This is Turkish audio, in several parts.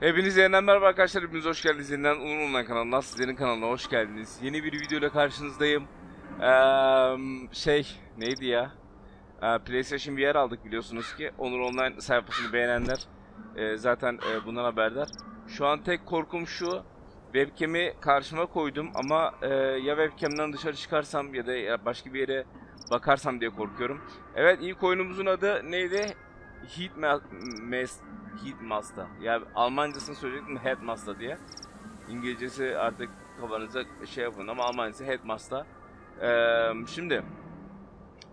Hepinize yeniden merhaba arkadaşlar. Hepiniz hoş geldiniz. Yeniden Onur Online kanalına, sizlerin kanalına hoş geldiniz. Yeni bir video ile karşınızdayım. Eee şey, neydi ya? Eee, PlayStation VR aldık biliyorsunuz ki. Onur Online sayfasını beğenenler eee, zaten eee, bundan haberdar. Şu an tek korkum şu. Webcam'i karşıma koydum ama eee, ya webcam'den dışarı çıkarsam ya da başka bir yere bakarsam diye korkuyorum. Evet ilk oyunumuzun adı neydi? Heat Ma- Mas Heatmaster. Ya Almancasını söyleyecektim Headmaster diye. İngilizcesi artık kafanıza şey yapın ama Almancası Headmaster. Ee, şimdi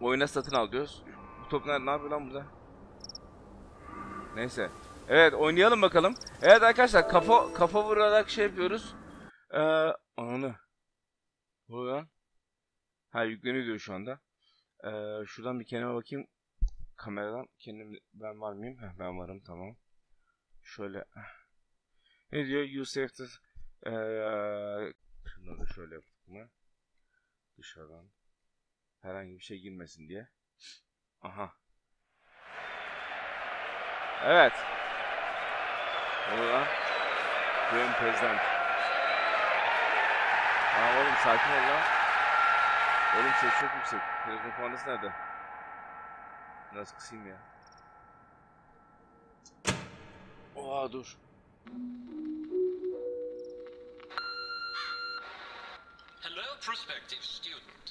oyuna satın al diyoruz. Bu top ne, ne yapıyor lan burada? Neyse. Evet oynayalım bakalım. Evet arkadaşlar kafa kafa vurarak şey yapıyoruz. Ee, ananı. Oluyor lan? Ha yükleniyor diyor şu anda. Ee, şuradan bir kendime bakayım. Kameradan kendim ben var mıyım? Heh, ben varım tamam. Şöyle ne diyor? You saved the Eee şunları da şöyle yaptık mı? Dışarıdan herhangi bir şey girmesin diye. Aha. Evet. Lan? Graham President. Aa oğlum sakin ol lan. Oğlum ses çok yüksek. Telefon kumandası nerede? Biraz kısayım ya. Oha dur. Hello, prospective student.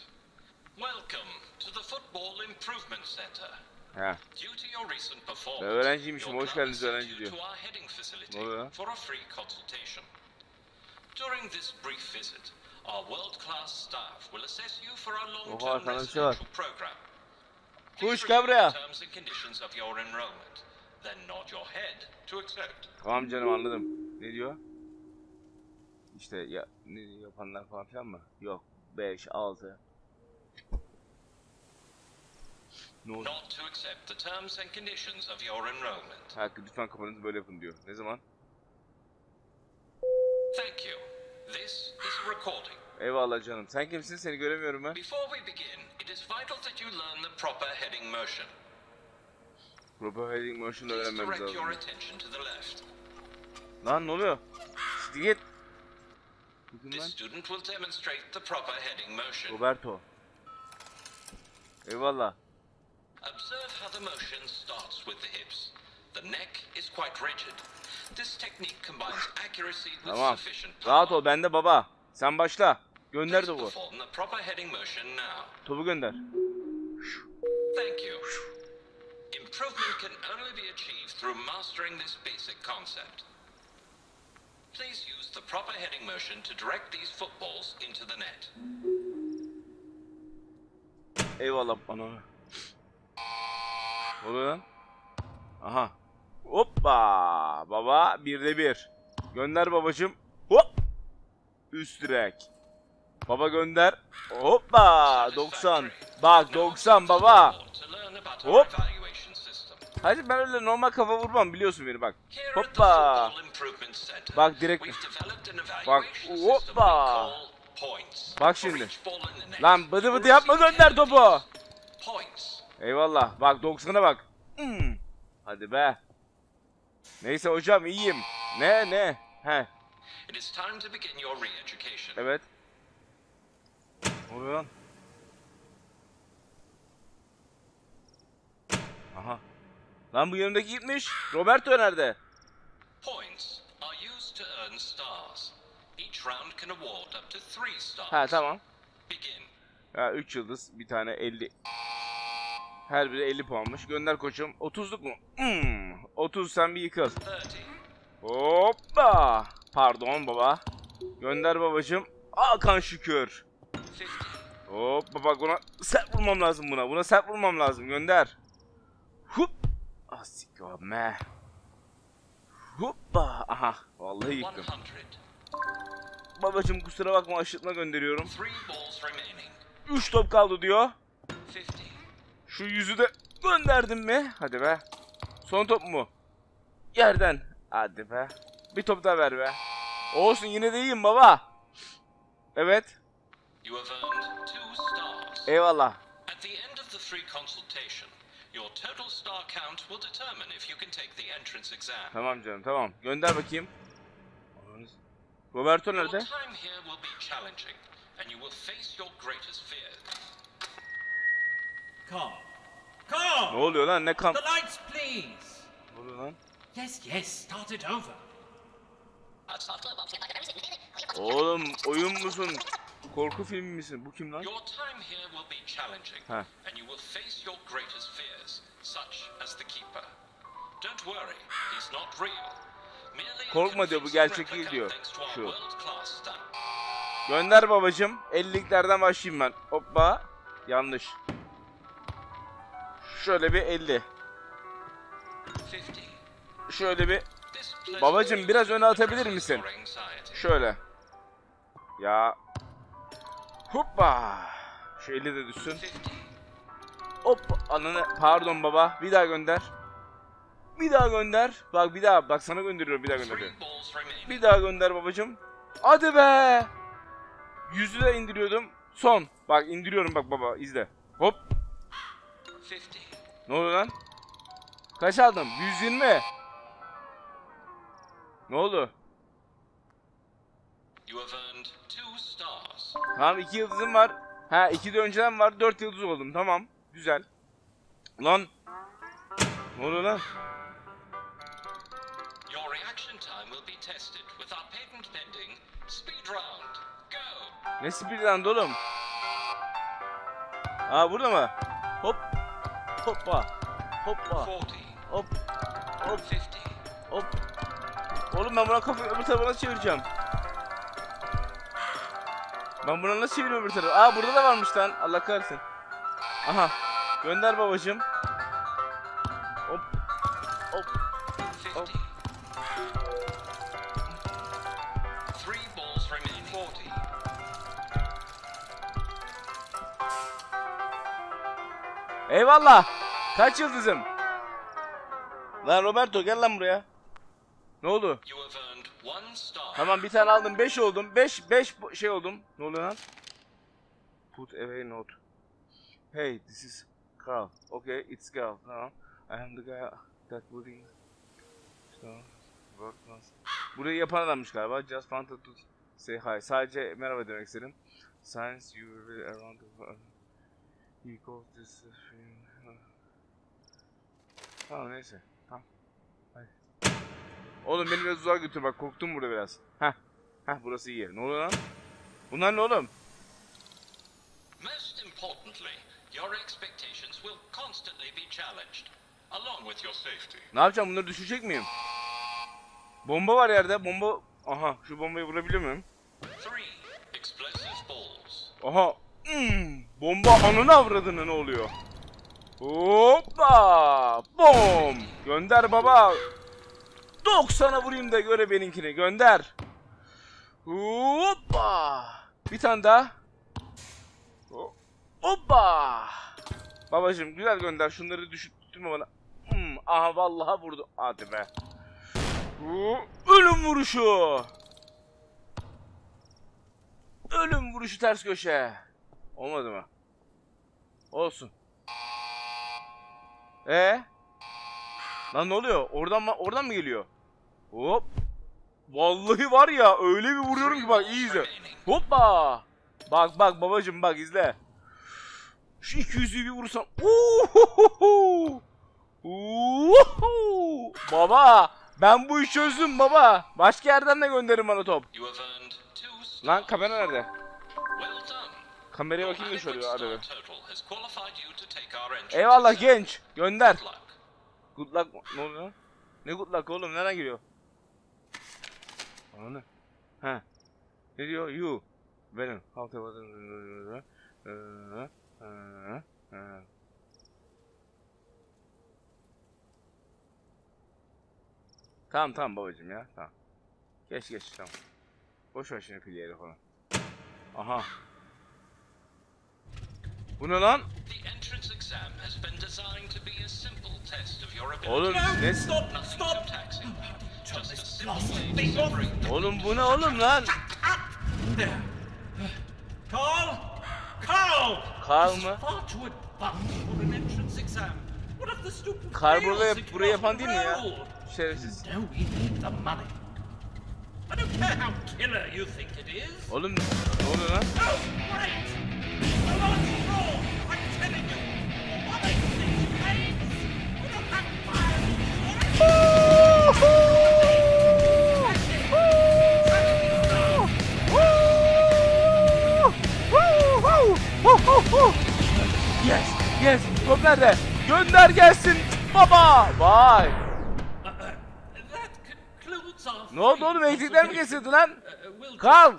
Welcome to the Football Improvement Center. He. Due to your recent performance, Ben öğrenciymişim, hoş geldiniz öğrenci you diyor. to our heading facility Ne oluyor lan? for a free consultation. During this brief visit, our world-class staff will assess you for our long-term şey residential program. Kuş, the terms and conditions of your enrollment, then nod your head to accept. Tamam canım anladım. Ne diyor? İşte ya ne yapanlar falan filan mı? Yok. 5 6 Ne oldu? Not to accept the terms and conditions of your enrollment. Ha, lütfen kafanızı böyle yapın diyor. Ne zaman? Thank you. This is a recording. Eyvallah canım. Sen kimsin? Seni göremiyorum ben. Before we begin, it is vital that you learn the proper heading motion. Proper heading motion öğrenmemiz lazım. Lan ne oluyor? Siktir git. Roberto. Eyvallah. Observe how the motion starts with the hips. The neck is quite rigid. This technique combines accuracy with Tamam. sufficient Rahat power. ol bende baba. Sen başla. Gönder topu. Topu gönder. Thank you. Improvement can only be achieved through mastering this basic concept. Please use the proper heading motion to direct these footballs into the net. Eyvallah bana. Lan? Aha. Hoppa. Baba birde bir. Gönder babacım. Hop. Üst direk. Baba gönder. Hoppa. 90. Bak 90 baba. Hop. Hadi ben öyle normal kafa vurmam biliyorsun beni bak. Hoppa. Bak direkt- Bak, hoppa. Bak şimdi. Lan bıdı bıdı yapma 10 topu. Eyvallah. Bak 90'a bak. Hmm. Hadi be. Neyse hocam iyiyim. Ne ne? He. Evet. Ne oluyor lan? Aha. Lan bu yanımdaki gitmiş. Roberto nerede? Ha tamam. Ya 3 yıldız, bir tane 50. Her biri 50 puanmış. Gönder koçum. 30'luk mu? Hmm. 30 sen bir yıkıl. 30. Hoppa. Pardon baba. Gönder babacım. Hakan şükür. 50. Hoppa bak buna sert vurmam lazım buna. Buna sert vurmam lazım. Gönder. Asiko me. Hoppa. Aha. Vallahi yıktım. 100. Babacım kusura bakma aşırtma gönderiyorum. Three balls remaining. 3 top kaldı diyor. 50. Şu yüzü de gönderdim mi? Hadi be. Son top mu? Yerden. Hadi be. Bir top daha ver be. Olsun yine de iyiyim baba. Evet. Eyvallah. Total star count will determine if you can take the entrance exam. Tamam canım tamam. Gönder bakayım. Roberto Your nerede? time here will be challenging, and you will face your greatest fears. Carl. Ne Carl! oluyor lan ne kan? The lights, please! Ne oluyor lan? Yes, yes, start it over. Oğlum oyun musun? Korku filmi misin? Bu kim lan? Your time here will be challenging, Huh. and you will face your greatest fears, such as the Keeper. Don't worry, he's not real. Merely Korkma diyor, bu gerçek değil diyor. Şu. Gönder babacım. 50'liklerden başlayayım ben. Hoppa. Yanlış. Şöyle bir 50. 50. Şöyle bir Babacım, biraz öne atabilir misin? şöyle. Ya. Hoppa. Şu 50 de düşsün. 50. Hop. Ananı. Pardon baba. Bir daha gönder. Bir daha gönder. Bak bir daha. Bak sana gönderiyorum. Bir daha remaining. Bir daha gönder babacım. Hadi be. Yüzü de indiriyordum. Son. Bak indiriyorum bak baba. izle. Hop. 50. Ne oldu lan? Kaç aldım? 120. Ne oldu? You have earned two stars. Tamam iki yıldızım var. Ha iki de önceden var. Dört yıldız oldum. Tamam. Güzel. Lan. Ne oluyor lan? Your reaction time will be tested with our patent pending speed round. Go! Ne speedrun oğlum? Aa burada mı? Hop. Hoppa. Hoppa. 40. Hop. Hop. 50. Hop. Oğlum ben buna kafayı öbür tarafa nasıl çevireceğim? Ben buna nasıl çeviriyorum öbür tarafa? Aa burada da varmış lan. Allah kahretsin. Aha. Gönder babacım. Hop. Hop. 50. Three balls remaining. 40. Eyvallah. Kaç yıldızım? Lan Roberto gel lan buraya. Ne oldu? Tamam bir tane aldım. 5 oldum. 5 5 şey oldum. Ne oluyor lan? Put away note. Hey, this is Carl. Okay, it's Carl. Tamam. I am the guy that would so, work once. Burayı yapan adammış galiba. Just wanted to say hi. Sadece merhaba demek istedim. Since you were around the world. He calls this film. Tamam neyse. Oğlum beni biraz uzağa götür bak korktum burada biraz. Heh. Heh burası iyi. Ne oluyor lan? Bunlar ne oğlum? Most importantly, your expectations will constantly be challenged, along with your safety. Ne yapacağım bunları düşürecek miyim? Bomba var yerde. Bomba... Aha şu bombayı vurabiliyor muyum? Aha. Hmm, bomba ananı avradını ne oluyor? Hoppa! Bom! Gönder baba. 90'a vurayım da göre benimkini. Gönder. Hoppa! Bir tane daha. Ho- Hoppa! Babacım güzel gönder. Şunları düşürtme bana. Hmm, aha vallahi vurdu. Hadi be. Ölüm vuruşu. Ölüm vuruşu ters köşe. Olmadı mı? Olsun. E? Lan ne oluyor? Oradan mı oradan mı geliyor? Hop. Vallahi var ya öyle bir vuruyorum ki bak iyi izle. Hoppa. Bak bak babacım bak izle. Şu 200'ü bir vursam. Uhuhuhu. Uhuhu. Baba ben bu işi çözdüm baba. Başka yerden de gönderin bana top. Lan kamera nerede? Kameraya bakayım da şöyle entrance Eyvallah genç. Gönder. Good luck. Ne oluyor? Ne good luck oğlum? Nereden geliyor? Ana ne? He. Ne diyor? You. Benim. Halk evatı. Tamam tamam babacım ya. Tamam. Geç geç tamam. Boş ver şimdi pilyeleri falan. Aha. Bu ne lan? The entrance exam has been designed to be a simple test of your ability. Oğlum ne? Stop, stop! Oğlum bu ne oğlum lan? Carl! Carl! Carl mı? that burayı cannot yapan değil mi ya? Şerefsiz. Oğlum ne oluyor lan? Nerede? Gönder gelsin baba. Vay. Ne oldu oğlum? Eksikler mi kesildi lan? Kal.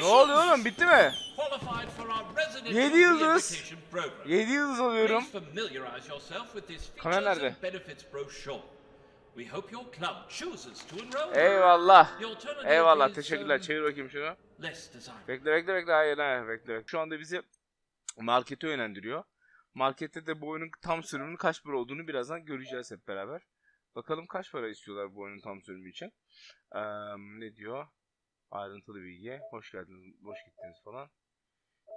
Ne oluyor oğlum? Bitti mi? Qualified for our residential Yedi yıldız. rehabilitation program. 7 yıldız alıyorum. Kamera nerede? Eyvallah. Eyvallah. Teşekkürler. Çevir bakayım şunu. Bekle bekle bekle. Hayır hayır bekle. bekle. Şu anda bizi markete yönlendiriyor. Markette de bu oyunun tam sürümünün kaç para olduğunu birazdan göreceğiz hep beraber. Bakalım kaç para istiyorlar bu oyunun tam sürümü için. Eee, ne diyor? Ayrıntılı bilgi. Hoş geldiniz, hoş gittiniz falan.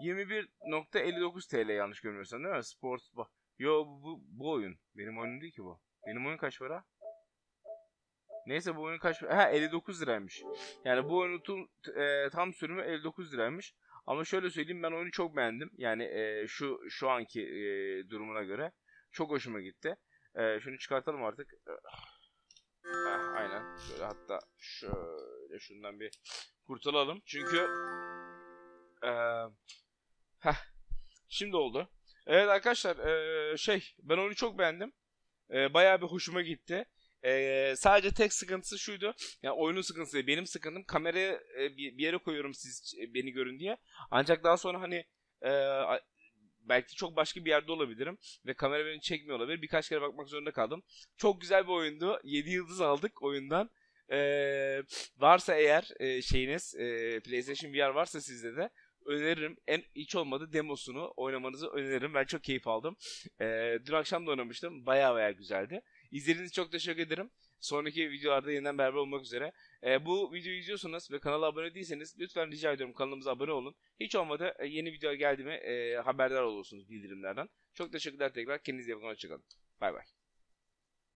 21.59 TL yanlış görmüyorsan değil mi? Sports bak. Yo bu, bu oyun. Benim oyunum değil ki bu. Benim oyun kaç para? Neyse bu oyun kaç para? Ha 59 liraymış. Yani bu oyunun tüm, e, tam sürümü 59 liraymış. Ama şöyle söyleyeyim ben oyunu çok beğendim. Yani e, şu şu anki e, durumuna göre çok hoşuma gitti. E, şunu çıkartalım artık. Heh, aynen. Şöyle hatta şöyle şundan bir kurtulalım. Çünkü e, heh, şimdi oldu. Evet arkadaşlar e, şey ben oyunu çok beğendim. E, bayağı bir hoşuma gitti. E, sadece tek sıkıntısı şuydu. Yani oyunun sıkıntısı değil. Benim sıkıntım kamerayı e, bir, bir yere koyuyorum siz e, beni görün diye. Ancak daha sonra hani e, belki çok başka bir yerde olabilirim ve kamera beni çekmiyor olabilir. Birkaç kere bakmak zorunda kaldım. Çok güzel bir oyundu. 7 yıldız aldık oyundan. E, varsa eğer e, şeyiniz e, PlayStation VR varsa sizde de öneririm. En hiç olmadı demosunu oynamanızı öneririm. Ben çok keyif aldım. E, dün akşam da oynamıştım. Baya baya güzeldi. İzlediğiniz için çok teşekkür ederim. Sonraki videolarda yeniden beraber olmak üzere. Ee, bu videoyu izliyorsanız ve kanala abone değilseniz lütfen rica ediyorum kanalımıza abone olun. Hiç olmadı e, yeni video geldi mi e, haberdar olursunuz bildirimlerden. Çok teşekkürler tekrar. Kendinize iyi bakın. Hoşçakalın. Bay bay.